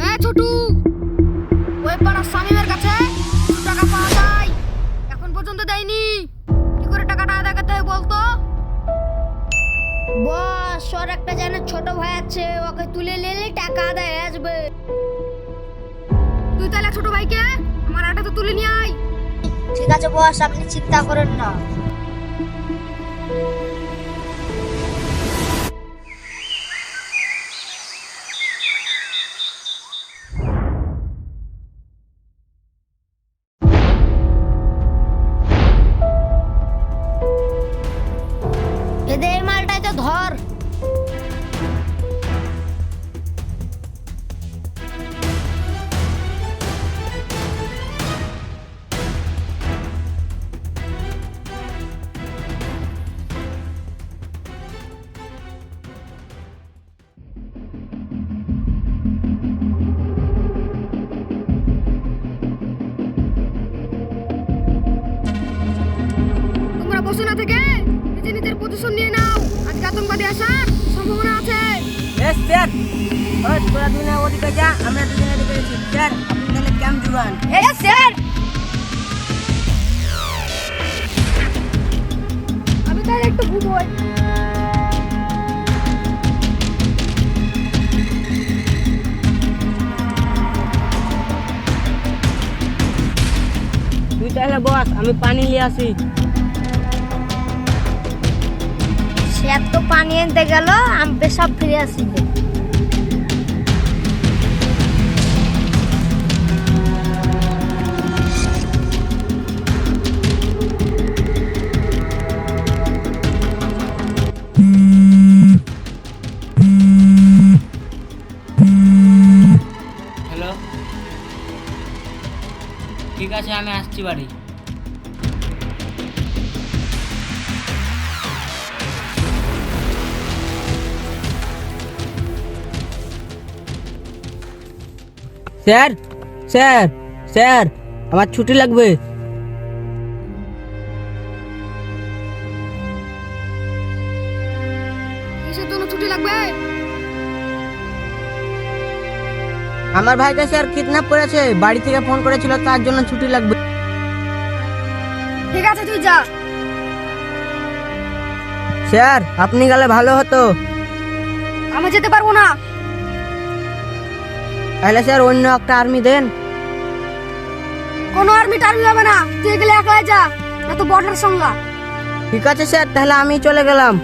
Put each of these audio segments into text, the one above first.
হ্যাঁ ছোটু। ওই পাড়ার স্বামীমের কাছে টাকা পাওয়া যায়। এখন পর্যন্ত দেয়নি। কি করে টাকাটা আদায় করতে বলতো? বস, ওর একটা যেন ছোট ভাই আছে, ওকে তুলে নিলে টাকা আদায় আসবে। তুই তাহলে ছোট ভাইকে আমার আটা তো তুলে নিয়ে আয়। ঠিক আছে বস, আপনি চিন্তা করেন না। তোমরা থেকে নিজে নিজের পজিশন নিয়ে নাও। আজকে আতঙ্কবাদী আসার সম্ভাবনা আছে। এস স্যার ওই তোরা দুজনে ওদিকে যা আমরা দুজনে এদিকে যাচ্ছি স্যার আপনি তাহলে ক্যাম্প জুগান এই স্যার! আমি তাহলে একটু ঘুমোই। তুই তাহলে বস আমি পানি নিয়ে আসি। সে তো পানি আনতে গেল আমি পেশাব ফিরে আসি ঠিক আছে আমি আসছি বাড়ি। স্যার স্যার স্যার আমার ছুটি লাগবে। কিসের জন্য ছুটি লাগবে? আমার ভাইটা স্যার কিডন্যাপ করেছে বাড়ি থেকে ফোন করেছিল তার জন্য ছুটি লাগবে। ঠিক আছে তুই যা। স্যার আপনি গেলে ভালো হতো। আমি যেতে পারব না। তাহলে স্যার অন্য একটা আর্মি দেন। কোনো আর্মি টার্মি হবে না। তুই গেলে একলাই যা না তো বর্ডার সঙ্গা ঠিক আছে স্যার তাহলে আমি চলে গেলাম।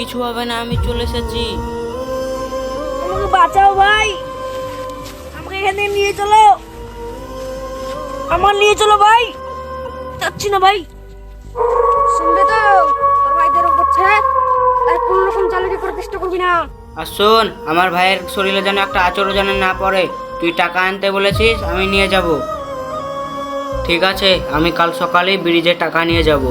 কিছু হবে না আমি চলে এসেছি। আমাকে বাঁচাও ভাই। আমাকে এখানে নিয়ে চলো। আমার নিয়ে চলো ভাই। যাচ্ছি না ভাই। শুনবে তো তোর ভাইদের করছে তাই কোনো রকম চালাকি করার চেষ্টা করবি না। আর শোন আমার ভাইয়ের শরীরে যেন একটা আচরও যেন না পড়ে তুই টাকা আনতে বলেছিস আমি নিয়ে যাব। ঠিক আছে আমি কাল সকালেই ব্রিজে টাকা নিয়ে যাব।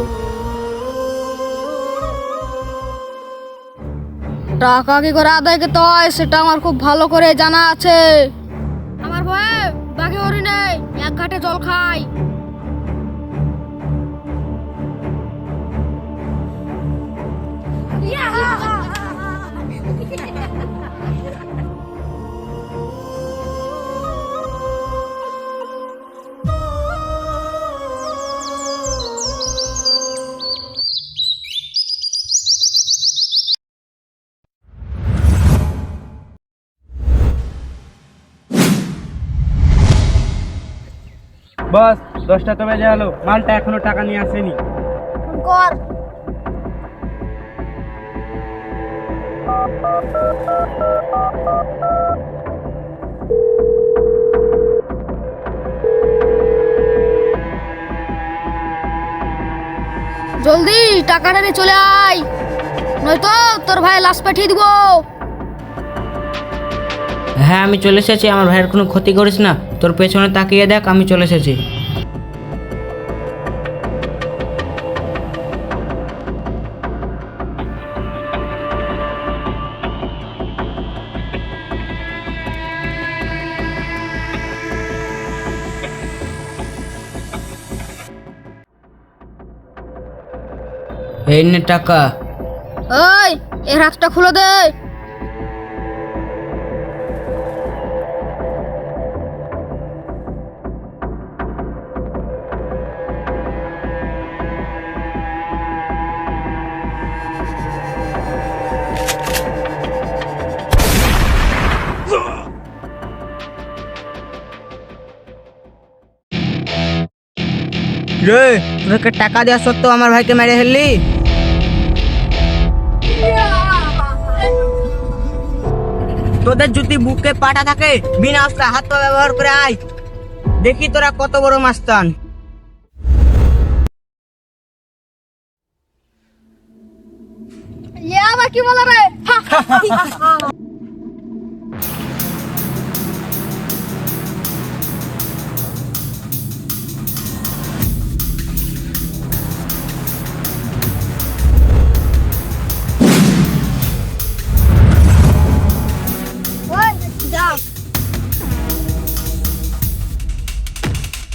টাকা কি করে আদায় করতে হয় সেটা আমার খুব ভালো করে জানা আছে। আমার ভয়ে বাকি ওরি নেই, এক ঘাটে জল খাই। বস দশটা তো বেজে গেলো। মালটা এখনও টাকা নিয়ে আসেনি। কর। জলদি, টাকাটা নিয়ে চলে আয়। নয়তো তোর ভাই লাশ পাঠিয়ে দিব। হ্যাঁ আমি চলে এসেছি। আমার ভাইয়ের কোনো ক্ষতি করিস না। তোর পেছনে তাকিয়ে দেখ, আমি চলে এসেছি। এই নে টাকা। ওই এর হাতটা খুলে দে। রে তোকে টাকা দেওয়া সত্ত্বেও আমার ভাইকে মেরে ফেললি? তোদের যদি বুকে পাটা থাকে, বিনা অস্ত্রে হাত ব্যবহার করে আয়। দেখি তোরা কত বড় মাস্তান। কি বলে রে?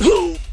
ওই যা